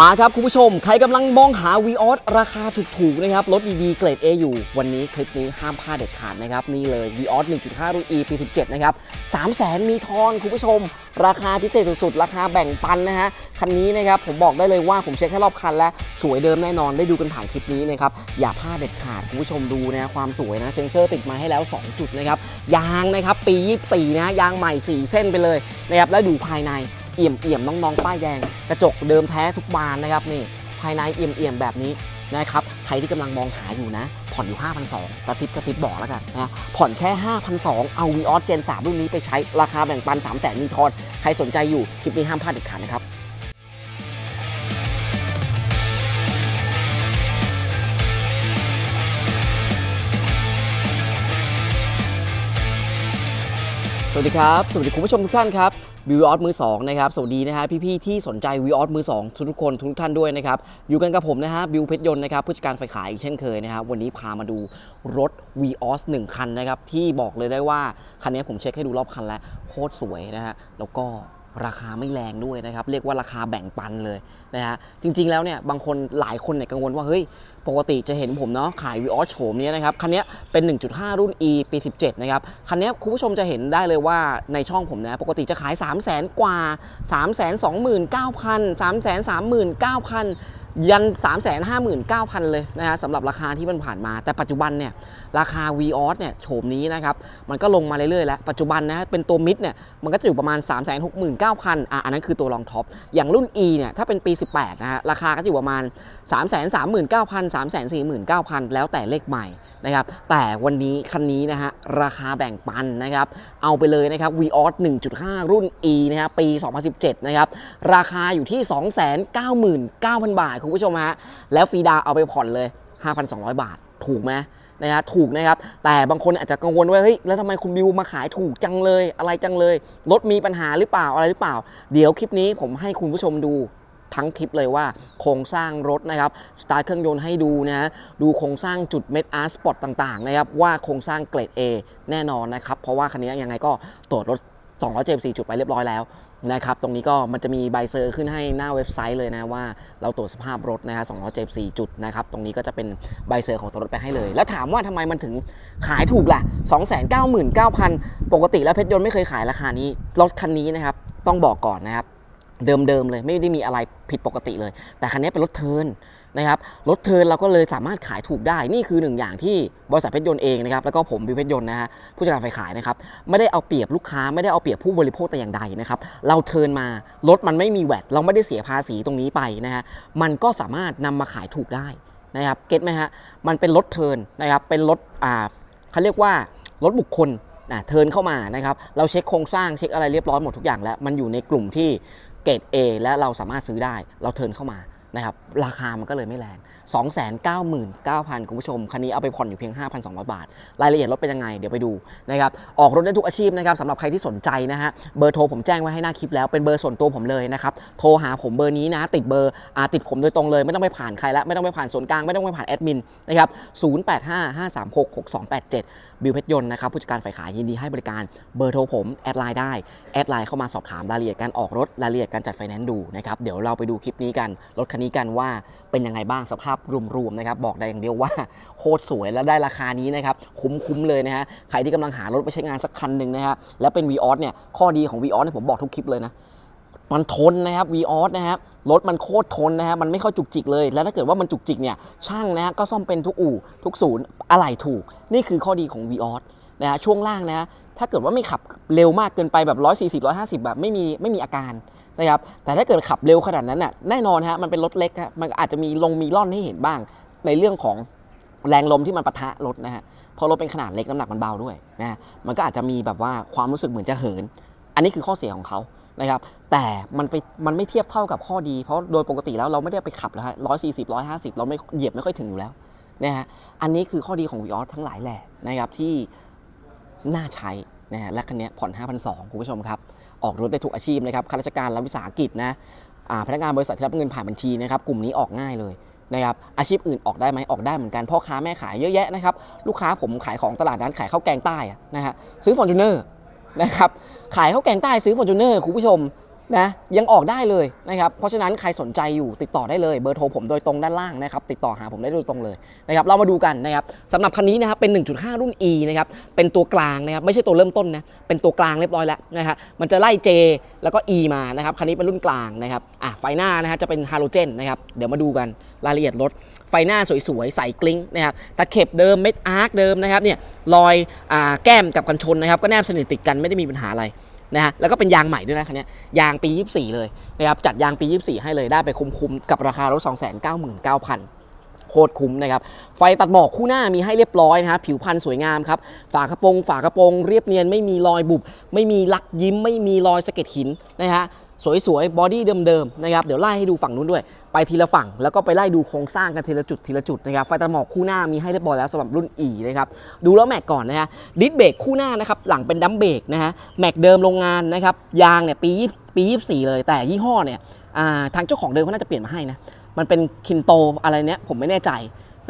มาครับคุณผู้ชม ใครกำลังมองหา v ีออสราคาถูกๆนะครับรถดีๆเกรด A อยู่ วันนี้คลิปนี้ห้ามพลาดเด็ดขาดนะครับ นี่เลย v ีออส1.5 รุ่น E ปี 17 นะครับ3 0 0แสนมีทอนคุณผู้ชม ราคาพิเศษสุดๆ ราคาแบ่งปันนะฮะ คันนี้นะครับ ผมบอกได้เลยว่าผมเช็คแค่รอบคันแล้ว สวยเดิมแน่นอนได้ดูกันผ่านคลิปนี้นะครับ อย่าพลาดเด็ดขาดคุณผู้ชมดูนะความสวยนะเซ็นเซอร์ติดมาให้แล้ว 2 จุดนะครับยางนะครับปี 24 นะยางใหม่ 4 เส้นไปเลยนะครับแล้วดูภายใน เอี่ยมเอี่ยมน้องๆป้ายแดง กระจกเดิมแท้ทุกบานนะครับนี่ภายในเอี่ยมเอี่ยมแบบนี้นะครับใครที่กำลังมองหาอยู่นะ ผ่อนอยู่ 5,200กระติบกระติบบอกแล้วกันนะผ่อนแค่ 5,200 เอา v ีออสเจน3รุ่นนี้ไปใช้ราคาแบ่งปัน 3 0 0 0 0 0มีทอนใครสนใจอยู่คลิปนี้ห้ามพลาดเด็ดขาดนะครับ สวัสดีครับ สวัสดีคุณผู้ชมทุกท่านครับวิวออสมือ2นะครับ สวัสดีนะฮะพี่ๆที่สนใจวิวออสมือ2ทุกๆคนทุกท่านด้วยนะครับ อยู่กันกับผมนะฮะบิวเพชรยนต์นะครับผู้จัดการฝ่ายขายอีกเช่นเคยนะครับ วันนี้พามาดูรถ v ีออสหคันนะครับ ที่บอกเลยได้ว่า คันนี้ผมเช็คให้ดูรอบคันแล้ว โคตรสวยนะฮะแล้วก็ ราคาไม่แรงด้วยนะครับ เรียกว่าราคาแบ่งปันเลยนะฮะจริงๆแล้วเนี่ยบางคนหลายคนเนี่ยกังวลว่าเฮ้ยปกติจะเห็นผมเนาะขายวีออสโฉมเนี้นะครับ คันนี้เป็น 1.5 รุ่น E ปี 17 นะครับ คันนี้คุณผู้ชมจะเห็นได้เลยว่าในช่องผมนะ ปกติจะขาย 3 0 0 0 0 0 กว่า 3 2 9 0 0 0 3 3 9 0 0 0 ยัน 3 5 9 0 0 0 เลยนะฮะสำหรับราคาที่มันผ่านมา แต่ปัจจุบันเนี่ยราคา v ีออสเนี่ยโฉมนี้นะครับ มันก็ลงมาเรื่อยๆแล้ว ปัจจุบันนะฮะเป็นตัวมิดเนี่ยมันก็จะอยู่ประมาณ 3 6 9 0 0 0อะอันนั้นคือตัวรองท็อป อย่างรุ่น E เนี่ยถ้าเป็นปี 18 นะฮะราคาก็อยู่ประมาณ 3 3 9 0 0 0 3 4 9 0 0 0 แล้วแต่เลขใหม่นะครับแต่วันนี้คันนี้นะฮะราคาแบ่งปันนะครับเอาไปเลยนะครับ v ีออส1.5 รุ่น E นะฮะปี 2017 นะครับราคาอยู่ที่ 299,000 บาท คุณผู้ชมฮะแล้วฟรีดาเอาไปผ่อนเลย 5,200 บาท ถูกไหมนะฮะถูกนะครับ แต่บางคนอาจจะกังวลว่าเฮ้ยแล้วทำไมคุณบิวมาขายถูกจังเลย อะไรจังเลยรถมีปัญหาหรือเปล่าอะไรหรือเปล่า เดี๋ยวคลิปนี้ผมให้คุณผู้ชมดู ทั้งคลิปเลยว่าโครงสร้างรถนะครับสตาร์ทเครื่องยนต์ให้ดูนะฮะดูโครงสร้างจุดเม็ดอาร์สปอตต่างๆนะครับว่าโครงสร้างเกรด A แน่นอนนะครับ เพราะว่าคันนี้ยังไงก็ตรวจรถ274จุดไปเรียบร้อยแล้วนะครับ ตรงนี้ก็มันจะมีใบเซอร์ขึ้นให้หน้าเว็บไซต์เลยนะว่าเราตรวจสภาพรถนะฮะ274จุดนะครับ ตรงนี้ก็จะเป็นใบเซอร์ของตัวรถไปให้เลย แล้วถามว่าทำไมมันถึงขายถูกล่ะ 299,000 ปกติแล้วเพชรยนต์ไม่เคยขายราคานี้ รถคันนี้นะครับ ต้องบอกก่อนนะครับ เดิมๆเลยไม่ได้มีอะไรผิดปกติเลย แต่คันนี้เป็นรถเทินนะครับรถเทินเราก็เลยสามารถขายถูกได้นี่คือหนึ่งอย่างที่บริษัทเพชรยนต์เองนะครับแล้วก็ผมบิวเพชรยนต์นะฮะผู้จัดการฝ่ายขายนะครับไม่ได้เอาเปรียบลูกค้าไม่ได้เอาเปรียบผู้บริโภคแต่อย่างใดนะครับเราเทินมารถมันไม่มีแวดเราไม่ได้เสียภาษีตรงนี้ไปนะฮะมันก็สามารถนำมาขายถูกได้นะครับเก็ตไหมฮะมันเป็นรถเทินนะครับเป็นรถอ่าเขาเรียกว่ารถบุคคลอะเทินเข้ามานะครับเราเช็คโครงสร้างเช็คอะไรเรียบร้อยหมดทุกอย่างแล้ว มันอยู่ในกลุ่มที่ เกรด A และเราสามารถซื้อได้ เราเทิร์นเข้ามา นะครับราคามันก็เลยไม่แรง 299,000 คุณผู้ชม คันนี้เอาไปผ่อนอยู่เพียง 5,200 บาท รายละเอียดรถเป็นยังไง เดี๋ยวไปดูนะครับออกรถได้ทุกอาชีพนะครับสำหรับใครที่สนใจนะฮะเบอร์โทรผมแจ้งไว้ให้หน้าคลิปแล้วเป็นเบอร์ส่วนตัวผมเลยนะครับโทรหาผมเบอร์นี้นะ ติดเบอร์อาติดผมโดยตรงเลย ไม่ต้องไปผ่านใครแล้วไม่ต้องไปผ่านส่วนกลางไม่ต้องไปผ่านแอดมินนะครับ0855366287 บิวเพชรยนต์นะครับผู้จัดการฝ่ายขายยินดีให้บริการเบอร์โทรผมแอดไลน์ได้แอดไลน์เข้ามาสอบถามรายละเอียดการออกรถรายละเอียดการจัดไฟแนนซ์ดูนะครับเดี๋ยวเราไปดูคลิปนี้กันรถคันนี้กันว่าเป็นยังไงบ้างสภาพรวมๆนะครับบอกได้อย่างเดียวว่าโคตรสวยและได้ราคานี้นะครับคุ้มๆเลยนะฮะใครที่กำลังหารถไปใช้งานสักคันหนึ่งนะฮะแล้วเป็น v ีออสเนี่ยข้อดีของ v ีออสเนี่ยผมบอกทุกคลิปเลยนะมันทนนะครับ v ีออสนะครับรถมันโคตรทนนะฮะมันไม่ค่อยจุกจิกเลย แล้วถ้าเกิดว่ามันจุกจิกเนี่ยช่างนะฮะก็ซ่อมเป็นทุกอู่ทุกศูนย์อะไหล่ถูก นี่คือข้อดีของ v ีออสนะฮะช่วงล่างนะฮะถ้าเกิดว่าไม่ขับเร็วมากเกินไปแบบ 140 150 แบบไม่มีไม่มีอาการ นะครับแต่ถ้าเกิดขับเร็วขนาดนั้นน่ะแน่นอนฮะมันเป็นรถเล็กฮะมันอาจจะมีลงมีล่อนให้เห็นบ้าง ในเรื่องของแรงลมที่มันปะทะรถนะฮะเพราะรถเป็นขนาดเล็กน้ำหนักมันเบาด้วยนะฮะมันก็อาจจะมีแบบว่าความรู้สึกเหมือนจะเหิน อันนี้คือข้อเสียของเขานะครับแต่มันไปมันไม่เทียบเท่ากับข้อดี เพราะโดยปกติแล้วเราไม่ได้ไปขับแล้วฮะร้อยสี่สิบร้อยห้าสิบเราไม่เหยียบไม่ค่อยถึงอยู่แล้วนะฮะอันนี้คือข้อดีของวีออสทั้งหลายแหละนะครับที่น่าใช้นะฮะและคันนี้ผ่อน 5,200 คุณผู้ชมครับ ออกรถได้ทุกอาชีพนะครับข้าราชการรัฐวิสาหกิจนะพนักงานบริษัทที่รับเงินผ่านบัญชีนะครับกลุ่มนี้ออกง่ายเลยนะครับอาชีพอื่นออกได้ไหมออกได้เหมือนกันพ่อค้าแม่ขายเยอะแยะนะครับลูกค้าผมขายของตลาดนั้นขายข้าวแกงใต้นะฮะซื้อฟอร์จูเนอร์นะครับขายข้าวแกงใต้ซื้อฟอร์จูเนอร์คุณผู้ชม นะยังออกได้เลยนะครับเพราะฉะนั้นใครสนใจอยู่ติดต่อได้เลยเบอร์โทรผมโดยตรงด้านล่างนะครับติดต่อหาผมได้โดยตรงเลยนะครับเรามาดูกันนะครับสำหรับคันนี้นะครับเป็น 1.5 รุ่น E นะครับเป็นตัวกลางนะครับไม่ใช่ตัวเริ่มต้นนะเป็นตัวกลางเรียบร้อยแล้วนะครับมันจะไล่ J แล้วก็ E มานะครับคันนี้เป็นรุ่นกลางนะครับอะไฟหน้านะฮะจะเป็นฮาโลเจนนะครับเดี๋ยวมาดูกันรายละเอียดรถไฟหน้าสวยๆใสกลิ้งนะครับตะเข็บเดิมเม็ดอาร์คเดิมนะครับเนี่ยรอยอ่าแก้มกับกันชนนะครับก็แนบสนิทติดกันไม่ได้มีปัญหาอะไร นะฮะแล้วก็เป็นยางใหม่ด้วยนะคันนี้ยยางปี 24 เลยนะครับจัดยางปี 24 ให้เลยได้ไปคุ้มๆกับราคารถ 299,000โคตรคุ้มนะครับไฟตัดหมอกคู่หน้ามีให้เรียบร้อยนะฮะผิวพันธุ์สวยงามครับฝากระโปรงฝากระโปรงเรียบเนียนไม่มีรอยบุบ ไม่มีลักยิ้ม ไม่มีรอยสะเก็ดหินนะฮะ สวยๆบอดี้เดิมๆนะครับเดี๋ยวไล่ให้ดูฝั่งนู้นด้วย ไปทีละฝั่งแล้วก็ไปไล่ดูโครงสร้างกันทีละจุดทีละจุดนะครับไฟตัดหมอกคู่หน้ามีให้เรียบร้อยแล้วสำหรับรุ่น E นะครับดูแล้วแม็กก่อนนะฮะดิสเบรกคู่หน้านะครับหลังเป็นดัมเบรกนะฮะแม็กเดิมโรงงานนะครับยางเนี่ยปีปี24 เลย แต่ยี่ห้อเนี่ยทางเจ้าของเดิมเขาน่าจะเปลี่ยนมาให้นะมันเป็นคินโตอะไรเนี้ยผมไม่แน่ใจ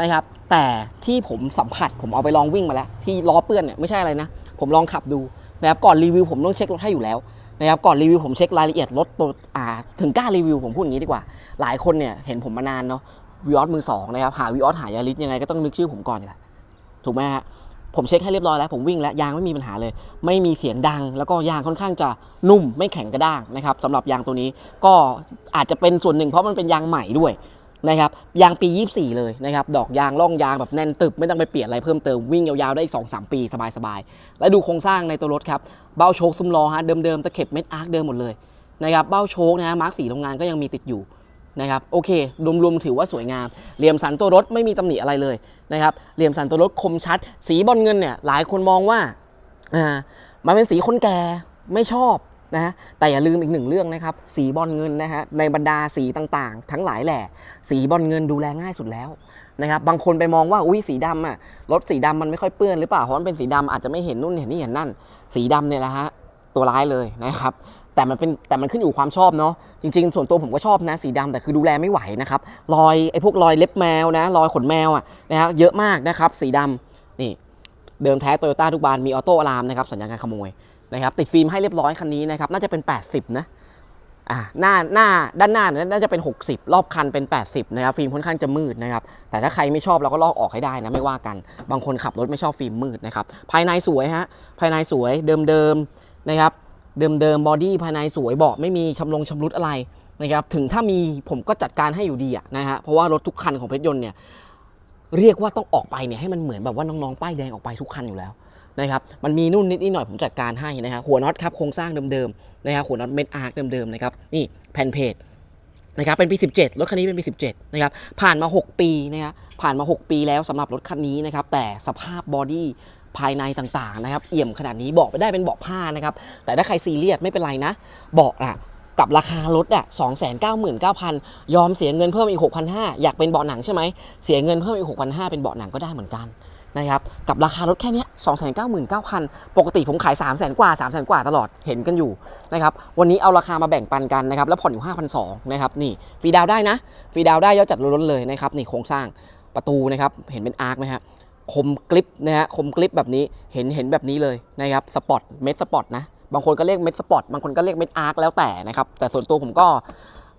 นะครับแต่ที่ผมสัมผัสผมเอาไปลองวิ่งมาแล้ว ที่ล้อเปื้อนเนี่ยไม่ใช่อะไรนะ ผมลองขับดูนะครับก่อนรีวิวผมต้องเช็ครถให้อยู่แล้ว นะครับก่อนรีวิวผมเช็ครายละเอียดรถตัวอ่าถึงกล้ารีวิวผมพูดอย่างนี้ดีกว่า หลายคนเนี่ยเห็นผมมานานเนาะวิออสมือสองนะครับหาวิออสหายาริสยังไงก็ต้องนึกชื่อผมก่อนอยู่แล้วถูกไหมฮะผมเช็คให้เรียบร้อยแล้วผมวิ่งแล้วยางไม่มีปัญหาเลย ไม่มีเสียงดัง แล้วก็ยางค่อนข้างจะนุ่มไม่แข็งกระด้างนะครับสำหรับยางตัวนี้ก็อาจจะเป็นส่วนหนึ่งเพราะมันเป็นยางใหม่ด้วย นะครับยางปี 24 เลยนะครับดอกยางร่องยางแบบแน่นตึบไม่ต้องไปเปลี่ยนอะไรเพิ่มเติมวิ่งยาวๆได้อีก2-3 ปีสบายๆ และดูโครงสร้างในตัวรถครับเบ้าโชคซุ้มล้อฮะเดิมๆตะเข็บเม็ดอาร์คเดิมหมดเลยนะครับเบ้าโชคนะฮะมาร์กสีโรงงานก็ยังมีติดอยู่นะครับโอเครวมๆถือว่าสวยงาม เหลี่ยมสันตัวรถไม่มีตำหนิอะไรเลยนะครับเหลี่ยมสันตัวรถคมชัด สีบอลเงินเนี่ยหลายคนมองว่าอ่ามันเป็นสีคนแก่ไม่ชอบ นะฮะแต่อย่าลืมอีกหนึ่งเรื่องนะครับ สีบอลเงินนะฮะในบรรดาสีต่างๆ ทั้งหลายแหล่สีบอลเงินดูแลง่ายสุดแล้วนะครับบางคนไปมองว่าอุ้ยสีดำอะรถสีดำมันไม่ค่อยเปื้อนหรือเปล่าเพราะมันเป็นสีดำอาจจะไม่เห็นนู่นเห็นนี่เห็นนั่น สีดำเนี่ยแหละฮะตัวร้ายเลยนะครับแต่มันเป็นแต่มันขึ้นอยู่ความชอบเนาะจริงๆ ส่วนตัวผมก็ชอบนะสีดำแต่คือดูแลไม่ไหวนะครับรอยไอ้พวกรอยเล็บแมวนะรอยขนแมวอะนะครับเยอะมากนะครับสีดำนี่เดิมแท้โตโยต้าทุกบานมีออโต้อะลามนะครับสัญญาณการขโมย นะครับติดฟิล์มให้เรียบร้อยคันนี้นะครับน่าจะเป็น 80 นะอ่าหน้าหน้าด้านหน้าน่าจะเป็น 60 รอบคันเป็น 80 นะครับฟิล์มค่อนข้างจะมืดนะครับแต่ถ้าใครไม่ชอบเราก็ลอกออกให้ได้นะไม่ว่ากัน บางคนขับรถไม่ชอบฟิล์มมืดนะครับภายในสวยฮะภายในสวยเดิมๆนะครับเดิมๆบอดี้ภายในสวยเบาะไม่มีชำลงชำรุดอะไรนะครับถึงถ้ามีผมก็จัดการให้อยู่ดีอะนะฮะเพราะว่ารถทุกคันของเพชรยนต์เนี่ยเรียกว่าต้องออกไปเนี่ยให้มันเหมือนแบบว่าน้องๆป้ายแดงออกไปทุกคันอยู่แล้ว นะครับมันมีนู่นนิดนิดหน่อยผมจัดการให้นะฮะหัวน็อตครับโครงสร้างเดิมๆนะครับหัวน็อตเม็ดอาร์คเดิมๆนะครับนี่แผ่นเพจนะครับเป็นปี 17 รถคันนี้เป็นปี 17 นะครับ ผ่านมา 6 ปีนะครับผ่านมา 6 ปีแล้วสำหรับรถคันนี้นะครับ แต่สภาพบอดี้ภายในต่างๆนะครับ เอี่ยมขนาดนี้เบาะไม่ได้เป็นเบาะผ้านะครับ แต่ถ้าใครซีเรียสไม่เป็นไรนะ เบาะอะกับราคารถอะ2 9 9 9 0 0 ยอมเสียเงินเพิ่มอีก 6,500 อยากเป็นเบาะหนังใช่ไหม เสียเงินเพิ่มอีก 6,500 เป็นเบาะหนังก็ได้เหมือนกัน นะครับกับราคารถแค่เนี้ย299,000ปกติผมขาย300,000กว่า300,000กว่าตลอดเห็นกันอยู่นะครับวันนี้เอาราคามาแบ่งปันกันนะครับแล้วผ่อนอยู่5,200นะครับนี่ฟรีดาวได้นะฟรีดาวได้ยอดจัดล้นเลยนะครับนี่โครงสร้างประตูนะครับเห็นเป็นอาร์คไหมฮะคมกริปนะฮะคมกริปแบบนี้เห็นเห็นแบบนี้เลยนะครับสปอร์ตเม็ดสปอร์ตนะบางคนก็เรียกเม็ดสปอร์ตบางคนก็เรียกเม็ดอาร์คแล้วแต่นะครับแต่ส่วนตัวผมก็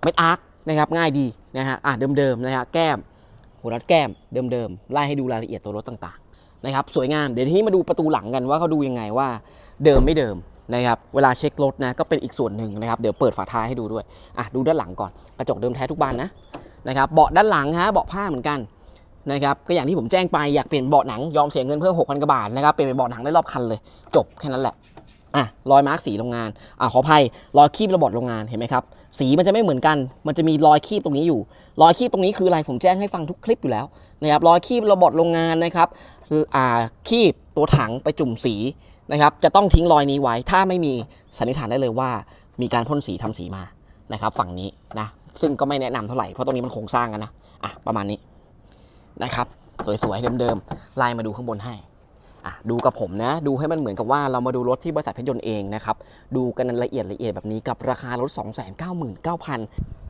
เม็ดอาร์คนะครับง่ายดีนะฮะอะเดิมๆนะฮะแก้มหัวรัดแก้มเดิมๆไล่ให้ดูรายละเอียดตัวรถต่างๆ นะครับสวยงามเดี๋ยวทีนี้มาดูประตูหลังกันว่าเขาดูยังไงว่าเดิมไม่เดิมนะครับเวลาเช็ครถนะก็เป็นอีกส่วนหนึ่งนะครับเดี๋ยวเปิดฝาท้ายให้ดูด้วยอะดูด้านหลังก่อนกระจกเดิมแท้ทุกบานนะนะครับเบาะด้านหลังฮะเบาะผ้าเหมือนกันนะครับก็อย่างที่ผมแจ้งไปอยากเปลี่ยนเบาะหนังยอมเสียเงินเพิ่ม6,000กว่าบาทนะครับเปลี่ยนเป็นเบาะหนังได้รอบคันเลย จบแค่นั้นแหละอะรอยมาร์กสีโรงงานอะขออภัยรอยคีบระบอดโรงงานเห็นไหมครับสีมันจะไม่เหมือนกัน มันจะมีรอยคีบตรงนี้อยู่ รอยคีบตรงนี้คืออะไรผมแจ้งให้ฟังทุกคลิปอยู่แล้วนะครับรอยคีบระบอดโรงงานนะครับ คืออ่าคีบตัวถังไปจุ่มสีนะครับจะต้องทิ้งรอยนี้ไว้ ถ้าไม่มีสันนิษฐานได้เลยว่า มีการพ่นสีทำสีมานะครับฝั่งนี้นะซึ่งก็ไม่แนะนำเท่าไหร่เพราะตรงนี้มันโครงสร้างกันนะอะประมาณนี้นะครับสวยๆเดิมๆไล่มาดูข้างบนให้อะดูกับผมนะดูให้มันเหมือนกับว่าเรามาดูรถที่บริษัทเพชรยนต์เองนะครับดูกันละเอียดละเอียดแบบนี้กับราคารถ 299,000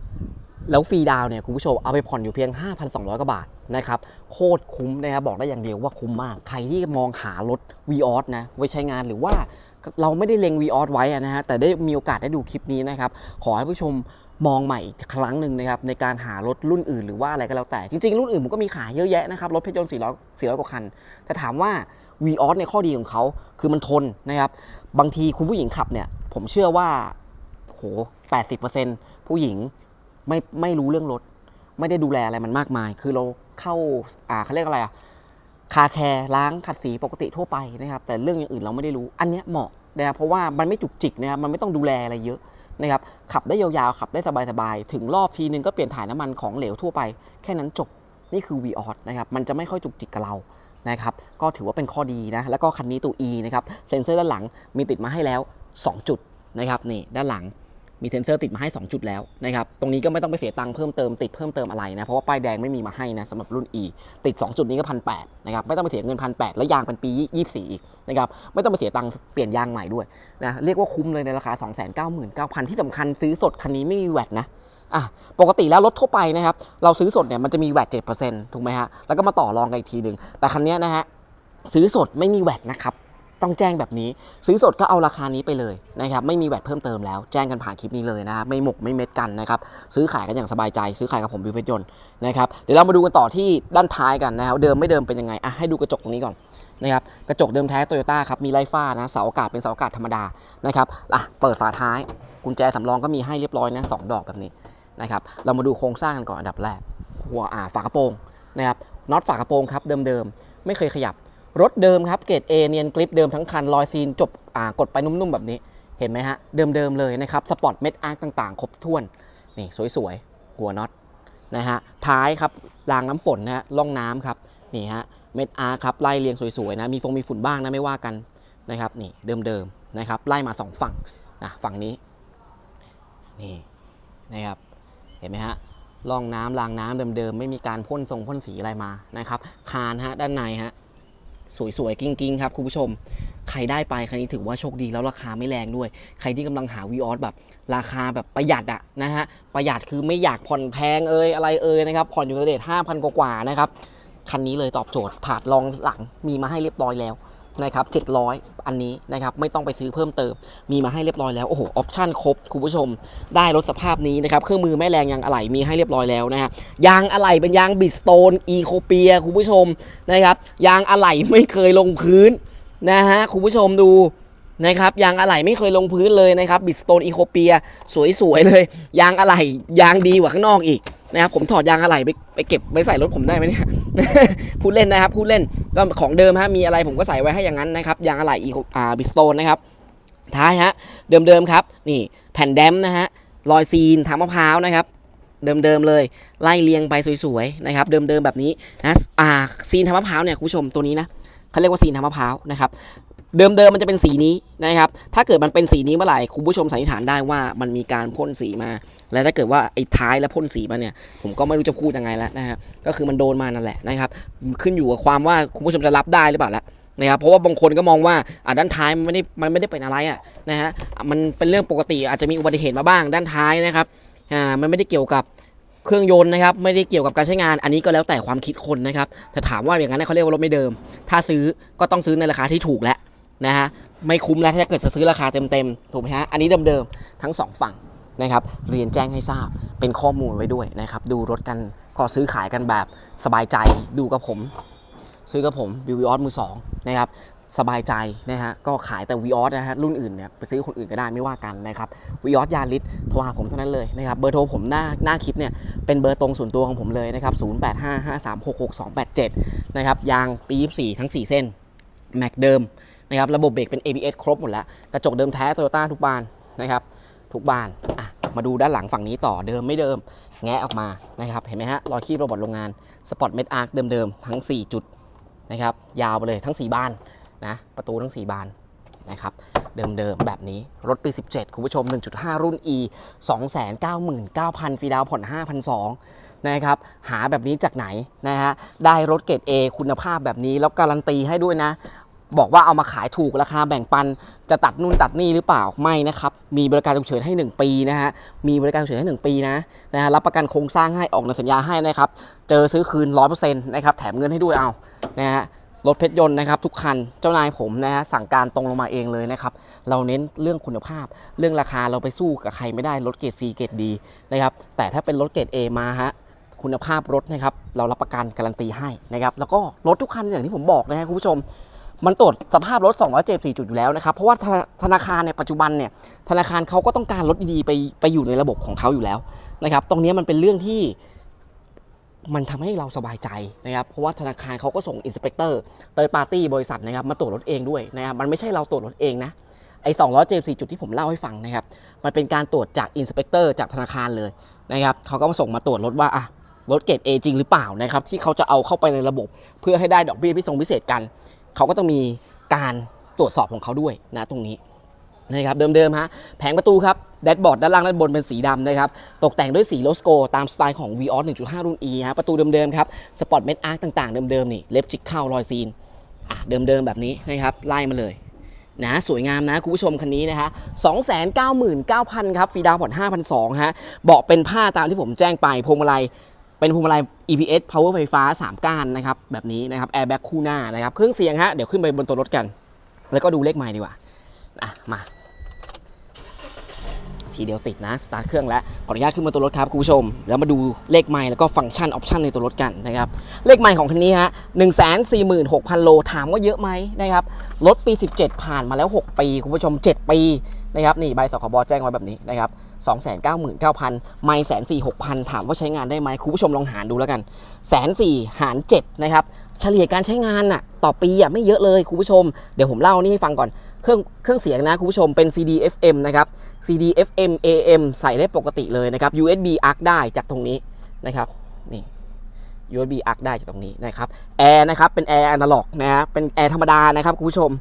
แล้วฟรีดาวเนี่ยคุณผู้ชมเอาไปผ่อนอยู่เพียง 5,200 กว่าบาทนะครับโคตรคุ้มนะครับบอกได้อย่างเดียวว่าคุ้มมาก ใครที่มองหารถ v ีออสนะไว้ใช้งานหรือว่าเราไม่ได้เล็ง v ีออสไว้นะฮะแต่ได้มีโอกาสได้ดูคลิปนี้นะครับ ขอให้ผู้ชมมองใหม่อีกครั้งหนึ่งนะครับในการหารถรุ่นอื่นหรือว่าอะไรก็แล้วแต่ จริงๆ รุ่นอื่นผมก็มีขายเยอะแยะนะครับรถเพชรยนต์400 400กว่าคัน แต่ถามว่า v ีออสในข้อดีของเขาคือมันทนนะครับบางทีคุณผู้หญิงขับเนี่ยผมเชื่อว่าโห80%ผู้หญิง ไม่ไม่รู้เรื่องรถ ไม่ได้ดูแลอะไรมันมากมาย คือเราเข้าอ่าเขาเรียกอะไรอะคาแคร์ล้างขัดสีปกติทั่วไปนะครับ แต่เรื่องอย่างอื่นเราไม่ได้รู้ อันเนี้ยเหมาะนะครับเพราะว่ามันไม่จุกจิกนะครับมันไม่ต้องดูแลอะไรเยอะนะครับขับได้ยาวๆ ขับได้สบายๆ ถึงรอบทีนึงก็เปลี่ยนถ่ายน้ำมันของเหลวทั่วไป แค่นั้นจบนี่คือ v ีออนะครับมันจะไม่ค่อยจุกจิกกับเรานะครับก็ถือว่าเป็นข้อดีนะแล้วก็คันนี้ตัว E นะครับเซ็นเซอร์ด้านหลังมีติดมาให้แล้ว 2 จุดนะครับนี่ด้านหลัง มีเซนเซอร์ติดมาให้ 2 จุดแล้วนะครับ ตรงนี้ก็ไม่ต้องไปเสียตังค์เพิ่มเติมติดเพิ่มเติมอะไรนะ เพราะว่าป้ายแดงไม่มีมาให้นะสำหรับรุ่น E ติด 2 จุดนี้ก็พันแนะครับ ไม่ต้องไปเสียเงินพันแแล้วยางเป็นปี 24 อีกนะครับ ไม่ต้องไปเสียตังค์เปลี่ยนยางใหม่ด้วยนะ เรียกว่าคุ้มเลยในราคา 299,000 ที่สำคัญซื้อสดคันนี้ไม่มีแวตนะอะปกติแล้วรถทั่วไปนะครับ เราซื้อสดเนี่ยมันจะมีแวต7%ถูกไหมฮะ แล้วก็มาต่อรองกันอีกทีหนึ่งแต่คันนี้นะฮะซื้อสดไม่มีแวตนะครับ ต้องแจ้งแบบนี้ ซื้อสดก็เอาราคานี้ไปเลยนะครับไม่มีแวตเพิ่มเติมแล้วแจ้งกันผ่านคลิปนี้เลยนะครับไม่หมกไม่เม็ดกันนะครับซื้อขายกันอย่างสบายใจ ซื้อขายกับผมบิวเพชรยนต์นะครับเดี๋ยวเรามาดูกันต่อที่ด้านท้ายกันนะครับเดิมไม่เดิมเป็นยังไงอะให้ดูกระจกตรงนี้ก่อนนะครับกระจกเดิมแท้โตโยต้าครับมีไล่ฟ้านะเสาอากาศเป็นเสาอากาศธรรมดานะครับอะเปิดฝาท้ายกุญแจสำรองก็มีให้เรียบร้อยนะสองดอกแบบนี้นะครับเรามาดูโครงสร้างกันก่อนอันดับแรกหัวอ่าฝากระโปรงนะครับน็อตฝากระโปรงครับเดิมๆไม่เคยขยับ รถเดิมครับเกรด A เนียนกริปเดิมทั้งคันรอยซีนจบกดไปนุ่มๆแบบนี้เห็นไหมฮะ เดิมๆเลยนะครับสปอร์ตเม็ดอาร์ต่างๆ ครบถ้วน นี่สวยๆ หัวน็อตนะฮะท้ายครับรางน้ำฝนนะฮะล่องน้ำครับนี่ฮะเม็ดอาร์ครับไล่เรียงสวยๆนะมีฟงมีฝุ่นบ้างนะไม่ว่ากันนะครับนี่เดิมๆนะครับไล่มาสองฝั่งนะฝั่งนี้นี่นะครับเห็นไหมฮะล่องน้ำรางน้ำเดิมๆไม่มีการพ่นทรงพ่นสีอะไรมานะครับคานฮะด้านในฮะ สวยๆ กิ้งๆ ครับคุณผู้ชม ใครได้ไปคันนี้ถือว่าโชคดีแล้วราคาไม่แรงด้วย ใครที่กำลังหาวีออสแบบราคาแบบประหยัดอะนะฮะ ประหยัดคือไม่อยากผ่อนแพงเอ่ยอะไรเอ่ยนะครับ ผ่อนอยู่ในเดทห้าพันกว่าๆนะครับ คันนี้เลยตอบโจทย์ถาดรองหลังมีมาให้เรียบร้อยแล้ว นะครับ700 อันนี้นะครับไม่ต้องไปซื้อเพิ่มเติม มีมาให้เรียบร้อยแล้ว โอ้โหออปชั่นครบคุณผู้ชม ได้รถสภาพนี้นะครับ เครื่องมือแม่แรงยางอะไหล่มีให้เรียบร้อยแล้วนะฮะยางอะไหล่เป็นยางบิดสโตนอีโคเปียคุณผู้ชมนะครับยางอะไหล่ไม่เคยลงพื้นนะฮะคุณผู้ชมดูนะครับยางอะไหล่ไม่เคยลงพื้นเลยนะครับบิดสโตนอีโคเปียสวยๆเลย ยางอะไหล่ยางดีกว่าข้างนอกอีก นะครับผมถอดยางอะไหล่ไปไปเก็บไปใส่รถผมได้ไหมเนี่ยพูดเล่นนะครับพูดเล่นก็ของเดิมฮะมีอะไรผมก็ใส่ไว้ให้อย่างนั้นนะครับยางอะไหล่อีอ่าบิสโตนนะครับท้ายฮะเดิมๆครับ นี่แผ่นแดมนะฮะรอยซีนทางมะพร้าวนะครับ เดิมๆเลย ไล่เรียงไปสวยๆนะครับ เดิมๆแบบนี้นะอ่าซีนทางมะพร้าวเนี่ยคุณผู้ชมตัวนี้นะเขาเรียกว่าซีนทางมะพร้าวนะครับ เดิมๆมันจะเป็นสีนี้นะครับ ถ้าเกิดมันเป็นสีนี้เมื่อไหร่คุณผู้ชมสันนิษฐานได้ว่ามันมีการพ่นสีมา และถ้าเกิดว่าไอ้ท้ายแล้วพ่นสีมาเนี่ย ผมก็ไม่รู้จะพูดยังไงแล้วนะฮะก็คือมันโดนมานั่นแหละนะครับ ขึ้นอยู่กับความว่าคุณผู้ชมจะรับได้หรือเปล่าละนะครับเพราะว่าบางคนก็มองว่าอ่าด้านท้ายมันไม่ได้มันไม่ได้เป็นอะไรอะนะฮะมันเป็นเรื่องปกติอาจจะมีอุบัติเหตุมาบ้างด้านท้ายนะครับอ่ามันไม่ได้เกี่ยวกับเครื่องยนต์นะครับไม่ได้เกี่ยวกับการใช้งานอันนี้ก็แล้วแต่ความคิดคนนะครับแต่ถามว่าอย่างนั้นเขาเรียกว่ารถไม่เดิม ถ้าซื้อก็ต้องซื้อในราคาที่ถูกแล้ว นะฮะไม่คุ้มแล้วถ้าเกิดจะซื้อราคาเต็มๆถูกไหมฮะอันนี้เดิมๆทั้งสองฝั่งนะครับเรียนแจ้งให้ทราบเป็นข้อมูลไว้ด้วยนะครับดูรถกันก็ซื้อขายกันแบบสบายใจดูกับผม ซื้อกับผมวิวออสมือสองนะครับสบายใจนะฮะก็ขายแต่วีออสนะฮะรุ่นอื่นเนี่ยไปซื้อคนอื่นก็ได้ไม่ว่ากันนะครับวีออสยาริสโทรหาผมเท่านั้นเลยนะครับเบอร์โทรผมหน้าหน้าคลิปเนี่ยเป็นเบอร์ตรงส่วนตัวของผมเลยนะครับ0855366287นะครับยางปี 24 ทั้ง 4 เส้นแม็กเดิม นะครับระบบเบรกเป็น ABS ครบหมดแล้ว กระจกเดิมแท้โตโยต้าทุกบานนะครับทุกบานอะมาดูด้านหลังฝั่งนี้ต่อเดิมไม่เดิม แงะออกมานะครับเห็นไหมฮะรอยคีบโรบอทโรงงานสปอตเม็ดอาร์คเดิมๆทั้ง 4 จุดนะครับยาวไปเลยทั้ง 4 บานนะประตูทั้ง 4 บานนะครับเดิมๆ แบบนี้รถปี 17 คุณผู้ชม 1.5 รุ่น E 299,000ฟรีดาวผ่อน5,200นะครับหาแบบนี้จากไหนนะฮะได้รถเกรด A คุณภาพแบบนี้ แล้วการันตีให้ด้วยนะ บอกว่าเอามาขายถูกราคาแบ่งปัน จะตัดนู่นตัดนี่หรือเปล่าไม่นะครับมีบริการฉุกเฉินให้ 1 ปีนะฮะมีบริการฉุกเฉินให้ 1 ปีนะนะฮะรับประกันโครงสร้างให้ออกในสัญญาให้นะครับเจอซื้อคืน 100%นะครับแถมเงินให้ด้วยเอานะฮะรถเพชรยนต์นะครับทุกคันเจ้านายผมนะฮะสั่งการตรงลงมาเองเลยนะครับเราเน้นเรื่องคุณภาพ เรื่องราคาเราไปสู้กับใครไม่ได้รถเกรด C เกรด D นะครับแต่ถ้าเป็นรถเกรด A มาฮะคุณภาพรถนะครับเรารับประกันการันตีให้นะครับแล้วก็รถทุกคันอย่างที่ผมบอกนะฮะคุณผู้ชม มันตรวจสภาพรถ274จุดอยู่แล้วนะครับ เพราะว่าธนาคารในปัจจุบันเนี่ยธนาคารเขาก็ต้องการรถดีๆไปไปอยู่ในระบบของเขาอยู่แล้วนะครับ ตรงนี้มันเป็นเรื่องที่มันทำให้เราสบายใจนะครับ เพราะว่าธนาคารเขาก็ส่งอินสเปกเตอร์เตอร์ปาร์ตี้บริษัทนะครับมาตรวจรถเองด้วยนะครับ มันไม่ใช่เราตรวจรถเองนะ ไอ้274จุดที่ผมเล่าให้ฟังนะครับ มันเป็นการตรวจจากอินสเปกเตอร์จากธนาคารเลยนะครับ เขาก็มาส่งมาตรวจรถว่าอะรถเกรด A จริงหรือเปล่านะครับ ที่เขาจะเอาเข้าไปในระบบ เพื่อให้ได้ดอกเบี้ยพิเศษพิเศษกัน เขาก็ต้องมีการตรวจสอบของเขาด้วยนะตรงนี้นะครับเดิมๆฮะแผงประตูครับแดชบอร์ดด้านล่างด้านบนเป็นสีดำนะครับตกแต่งด้วยสีโลสโก ตามสไตล์ของ v ีออส1.5 รุ่น E ฮะประตูเดิมๆครับสปอร์ตเมดอาร์ต่างๆ เดิมๆนี่เล็บจิกเข้ารอยซีนอะเดิมๆแบบนี้นะครับไล่มาเลยนะสวยงามนะคุณผู้ชมคันนี้นะฮะ299,000 ครับฟรีดาวผ่อน5,200ฮะเบาะเป็นผ้าตามที่ผมแจ้งไปพวงมาลัย เป็นพวงมาลัย EPS Power ไฟฟ้า 3 ก้านนะครับแบบนี้นะครับแอร์แบ็กคู่หน้านะครับเครื่องเสียงฮะเดี๋ยวขึ้นไปบนตัวรถกัน แล้วก็ดูเลขไมล์ดีกว่าอะมา ทีเดียวติดนะสตาร์ทเครื่องแล้วขออนุญาตขึ้นมาตัวรถครับคุณผู้ชม แล้วมาดูเลขไมล์แล้วก็ฟังก์ชันออปชันในตัวรถกันนะครับเลขไมล์ของคันนี้ฮะ1 4 6 0 0 0โลถามว่าเยอะไหมนะครับรถปี 17 ผ่านมาแล้ว 6 ปีคุณผู้ชม 7 ปีนะครับนี่ใบสคบแจ้งไว้แบบนี้นะครับ 299,000 ไม่แสนสี่หกพันถามว่าใช้งานได้ไหมคุณผู้ชมลองหารดูแล้วกันแสนสี่หาร7นะครับเฉลี่ยการใช้งานน่ะต่อปีอะไม่เยอะเลยคุณผู้ชม เดี๋ยวผมเล่านี่ให้ฟังก่อนเครื่องเครื่องเสียงนะคุณผู้ชมเป็น CD FM นะครับ CD FM AM ใส่ได้ปกติเลยนะครับ USB ARC ได้จากตรงนี้นะครับนี่ USB ARC ได้จากตรงนี้นะครับแอร์นะครับเป็นแอร์อนาล็อกนะฮะเป็นแอร์ธรรมดานะครับคุณผู้ชม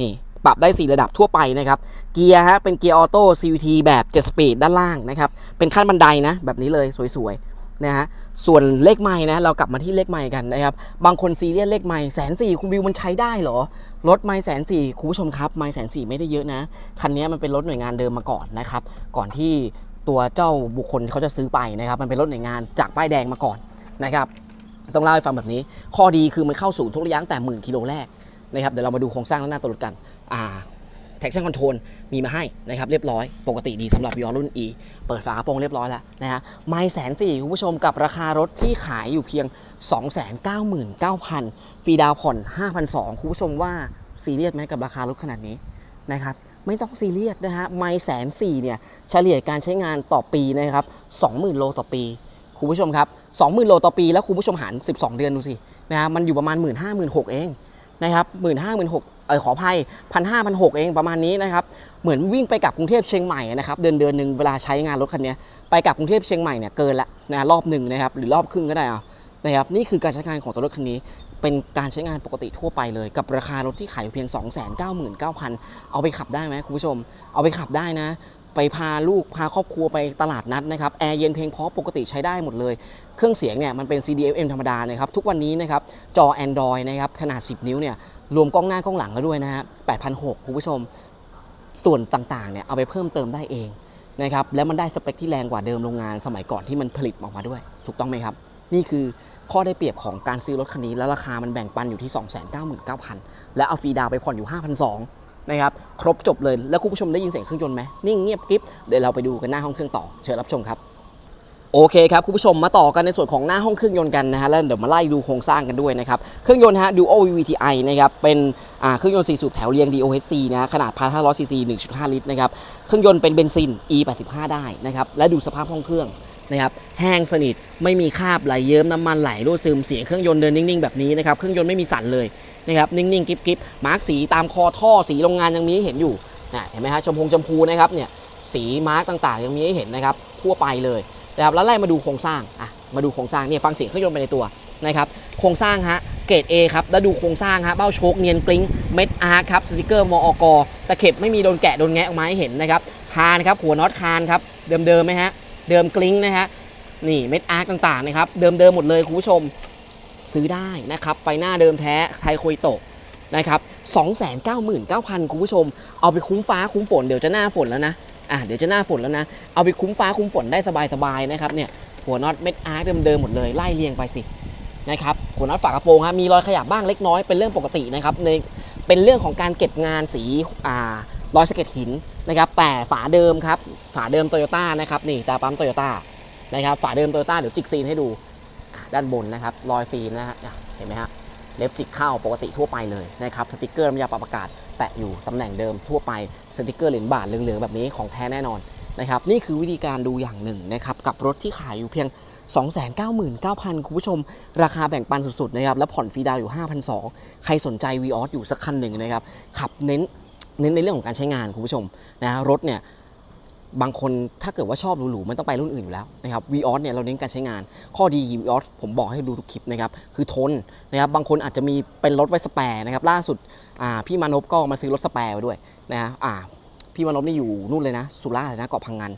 นี่ ปรับได้ 4 ระดับทั่วไปนะครับเกียร์ฮะเป็นเกียร์ออโต้ CVT แบบ7 speed ด้านล่างนะครับเป็นขั้นบันไดนะแบบนี้เลยสวยๆนะฮะส่วนเลขไม้นะเรากลับมาที่เลขไม้กันนะครับบางคนซีเรียสเลขไม้แสนสี่คุณวิวมันใช้ได้เหรอรถไม้แสนสี่คุณผู้ชมครับไม้แสนสี่ไม่ได้เยอะนะคันนี้มันเป็นรถหน่วยงานเดิมมาก่อนนะครับก่อนที่ตัวเจ้าบุคคลเขาจะซื้อไปนะครับมันเป็นรถหน่วยงานจากป้ายแดงมาก่อนนะครับต้องเล่าให้ฟังแบบนี้ ข้อดีคือมันเข้าสู่ทุกระยะตั้งแต่หมื่นกิโลแรกนะครับเดี๋ยวเรามาดูโครงสร้างด้านหน้าตัวรถกัน อ่า traction control มีมาให้นะครับเรียบร้อย ปกติดีสำหรับยอรุ่น E เปิดฝากระโปรงเรียบร้อยแล้วนะฮะไม่แสนสี่คุณผู้ชมกับราคารถที่ขายอยู่เพียง 299,000 ฟรีดาวผ่อน 5,200 คุณผู้ชมว่าซีเรียสไหมกับราคารถขนาดนี้นะครับไม่ต้องซีเรียสนะฮะไม่แสนสี่เนี่ยเฉลี่ยการใช้งานต่อปีนะครับ 20,000 โลต่อปี คุณผู้ชมครับ 20,000 โลต่อปี แล้วคุณผู้ชมหาร 12 เดือนดูสินะฮะมันอยู่ประมาณ 1 5 0 0 0 0 6เองนะครับ1 5 0 0 0 0 6 เออขออภัยพันห้าพันหกเองประมาณนี้นะครับ เหมือนวิ่งไปกับกรุงเทพเชียงใหม่นะครับเดือนเดือนหนึ่งเวลาใช้งานรถคันนี้ไปกับกรุงเทพเชียงใหม่เนี่ยเกินละนะรอบหนึ่งนะครับหรือรอบครึ่งก็ได้อานะครับนี่คือการใช้งานของตัวรถคันนี้ เป็นการใช้งานปกติทั่วไปเลย กับราคารถที่ขายอยู่เพียง 299,000 เอาไปขับได้ไหมคุณผู้ชม เอาไปขับได้นะไปพาลูกพาครอบครัวไปตลาดนัดนะครับแอร์เย็นเพลงเพราะปกติใช้ได้หมดเลย เครื่องเสียงเนี่ยมันเป็น CDFM ธรรมดานะครับ ทุกวันนี้นะครับ จอ Android นะครับ ขนาด 10 นิ้วเนี่ย รวมกล้องหน้ากล้องหลังแล้วด้วยนะฮะ8,600คุณผู้ชม ส่วนต่างๆเนี่ยเอาไปเพิ่มเติมได้เองนะครับ แล้วมันได้สเปคที่แรงกว่าเดิมโรงงานสมัยก่อนที่มันผลิตออกมาด้วย ถูกต้องไหมครับ นี่คือข้อได้เปรียบของการซื้อรถคันนี้ แล้วราคามันแบ่งปันอยู่ที่ 299,000 และเอาฟรีดาวไปผ่อนอยู่ 5,200นะครับ ครบจบเลย แล้วคุณผู้ชมได้ยินเสียงเครื่องยนต์ไหมนิ่งเงียบกิ๊บ เดี๋ยวเราไปดูกันหน้าห้องเครื่องต่อ เชิญรับชมครับ โอเคครับคุณผู้ชมมาต่อกันในส่วนของหน้าห้องเครื่องยนต์กันนะฮะแล้วเดี๋ยวมาไล่ดูโครงสร้างกันด้วยนะครับเครื่องยนต์ฮะ Duo VVTi นะครับเป็นเครื่องยนต์4สูบแถวเรียง DOHC นะฮะขนาด 1,500 cc 1.5 ลิตรนะครับเครื่องยนต์เป็นเบนซิน E85 ได้นะครับและดูสภาพห้องเครื่องนะครับแห้งสนิทไม่มีคราบไหลเยิ้มน้ำมันไหลรั่วซึมเสียงเครื่องยนต์เดินนิ่งๆแบบนี้นะครับเครื่องยนต์ไม่มีสั่นเลยนะครับนิ่งๆกิ๊บๆมาร์กสีตามคอท่อสีโรงงานยังมีให้เห็นอยู่นะเห็นไหมฮะชมพงชมพูนะครับเนี่ยสีมาร์กต่างๆ ยังมีให้เห็นนะครับทั่วไปเลย นะครับแล้วไล่มาดูโครงสร้างอะมาดูโครงสร้างเนี่ยฟังเสียงเครื่องยนต์ไปในตัวนะครับโครงสร้างฮะเกรด A ครับแล้วดูโครงสร้างฮะเบ้าโชคเนียนกลิ้งเม็ดอาร์ครับสติกเกอร์มอกตะเข็บไม่มีโดนแกะโดนแงะออกมาให้เห็นนะครับคานครับหัวน็อตคานครับเดิมๆไหมฮะเดิมกลิ้งนะฮะนี่เม็ดอาร์ต่างๆนะครับเดิมๆหมดเลยคุณผู้ชมซื้อได้นะครับไฟหน้าเดิมแท้ไทยโคยโตะนะครับ299,000 คุณผู้ชม เอาไปคุ้มฟ้าคุ้มฝนเดี๋ยวจะหน้าฝนแล้วนะ อะเดี๋ยวจะหน้าฝนแล้วนะ เอาไปคุ้มฟ้าคุ้มฝนได้สบายๆนะครับเนี่ยหัวน็อตเม็ดอาร์คเดิมๆหมดเลยไล่เรียงไปสินะครับหัวน็อตฝากระโปรงครับมีรอยขยับบ้างเล็กน้อยเป็นเรื่องปกตินะครับในเป็นเรื่องของการเก็บงานสีอ่ารอยสะเก็ดหินนะครับแต่ฝาเดิมครับฝาเดิมโตโยต้านะครับนี่ตาปั๊มโตโยต้านะครับฝาเดิมโตโยต้าเดี๋ยวจิกซีนให้ดูด้านบนนะครับรอยฟิล์มนะฮะอะเห็นไหมฮะเล็บจิกเข้าปกติทั่วไปเลยนะครับสติกเกอร์น้ำยาปรับอากาศ แปะอยู่ตำแหน่งเดิมทั่วไปสติกเกอร์เหรียญบาทเหลืองๆแบบนี้ของแท้แน่นอนนะครับนี่คือวิธีการดูอย่างหนึ่งนะครับกับรถที่ขายอยู่เพียง 299,000 คุณผู้ชม ราคาแบ่งปันสุดๆนะครับแล้วผ่อนฟรีดาวอยู่ 5,200 ใครสนใจ v ีออสอยู่สักคันหนึ่งนะครับขับเน้นเน้นในเรื่องของการใช้งานคุณผู้ชมนะรถเนี่ย บางคนถ้าเกิดว่าชอบหรูๆมันต้องไปรุ่นอื่นอยู่แล้วนะครับ v ีออสเนี่ยเราเน้นการใช้งาน ข้อดี v ีออสผมบอกให้ดูทุกคลิปนะครับ คือทนนะครับ บางคนอาจจะมีเป็นรถไว้สแปร์นะครับ ล่าสุดพี่มานพก็มาซื้อรถสแปร์ไว้ด้วยนะอ่าพี่มานพนี่อยู่นู่นเลยนะ สุราษฎร์เลยนะเกาะพังงาน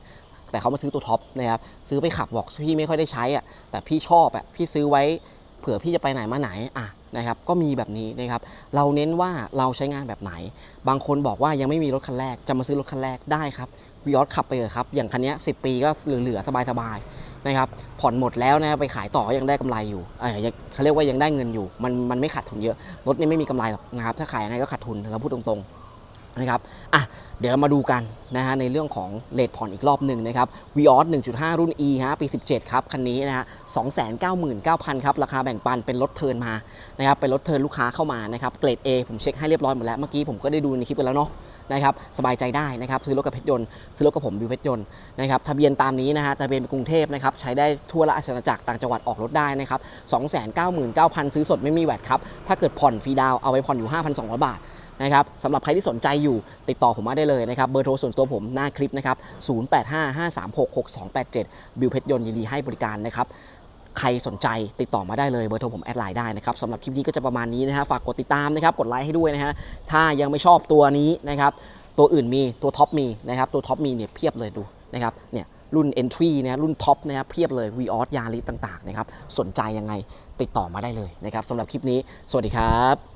แต่เขามาซื้อตัวท็อปนะครับซื้อไปขับบอกพี่ไม่ค่อยได้ใช้อะแต่พี่ชอบอะพี่ซื้อไว้เผื่อพี่จะไปไหนมาไหนอะนะครับก็มีแบบนี้นะครับเราเน้นว่าเราใช้งานแบบไหน บางคนบอกว่ายังไม่มีรถคันแรกจะมาซื้อรถคันแรกได้ครับ วีออสขับไปเลยครับ อย่างคันนี้ย10ปีก็เหลือๆ สบายๆ นะครับ ผ่อนหมดแล้วนะไปขายต่อยังได้กำไรอยู่เออเขาเรียกว่ายังได้เงินอยู่ มันมันไม่ขาดทุนเยอะ รถนี่ไม่มีกำไรหรอกนะครับ ถ้าขายยังไงก็ขาดทุนเราพูดตรงๆ นะครับ อะ เดี๋ยวเรามาดูกันนะฮะในเรื่องของเลทผ่อนอีกรอบหนึ่งนะครับ v ีออส1.5 รุ่น E ฮะ ปี 17 ครับ คันนี้นะฮะ299,000 ครับ ราคาแบ่งปันเป็นรถเทินมา นะครับ เป็นรถเทินลูกค้าเข้ามานะครับ เกรด A ผมเช็คให้เรียบร้อยหมดแล้ว เมื่อกี้ผมก็ได้ดูในคลิปไปแล้วเนาะ นะครับสบายใจได้นะครับซื้อรถกับเพชรยนต์ซื้อรถกับผมบิวเพชรยนต์นะครับทะเบียนตามนี้นะฮะทะเบียนเป็นกรุงเทพนะครับใช้ได้ทั่วราชอาณาจักรต่างจังหวัดออกรถได้นะครับ299,000 ซื้อสดไม่มีแวดครับถ้าเกิดผ่อนฟรีดาวเอาไว้ผ่อนอยู่ 5,200 บาทนะครับสำหรับใครที่สนใจอยู่ติดต่อผมมาได้เลยนะครับเบอร์โทรส่วนตัวผมหน้าคลิปนะครับ0855366287บิวเพชรยนต์ยินดีให้บริการนะครับ ใครสนใจติดต่อมาได้เลยเบอร์โทรผมแอดไลน์ได้นะครับสำหรับคลิปนี้ก็จะประมาณนี้นะฮะฝากกดติดตามนะครับกดไลค์ให้ด้วยนะฮะถ้ายังไม่ชอบตัวนี้นะครับตัวอื่นมีตัวท็อปมีนะครับตัวท็อปมีเนี่ยเพียบเลยดูนะครับเนี่ยรุ่น Entry นะรุ่นท็อปนะครับเพียบเลย v ีออสยาริต่างๆนะครับสนใจยังไงติดต่อมาได้เลยนะครับสำหรับคลิปนี้ สวัสดีครับ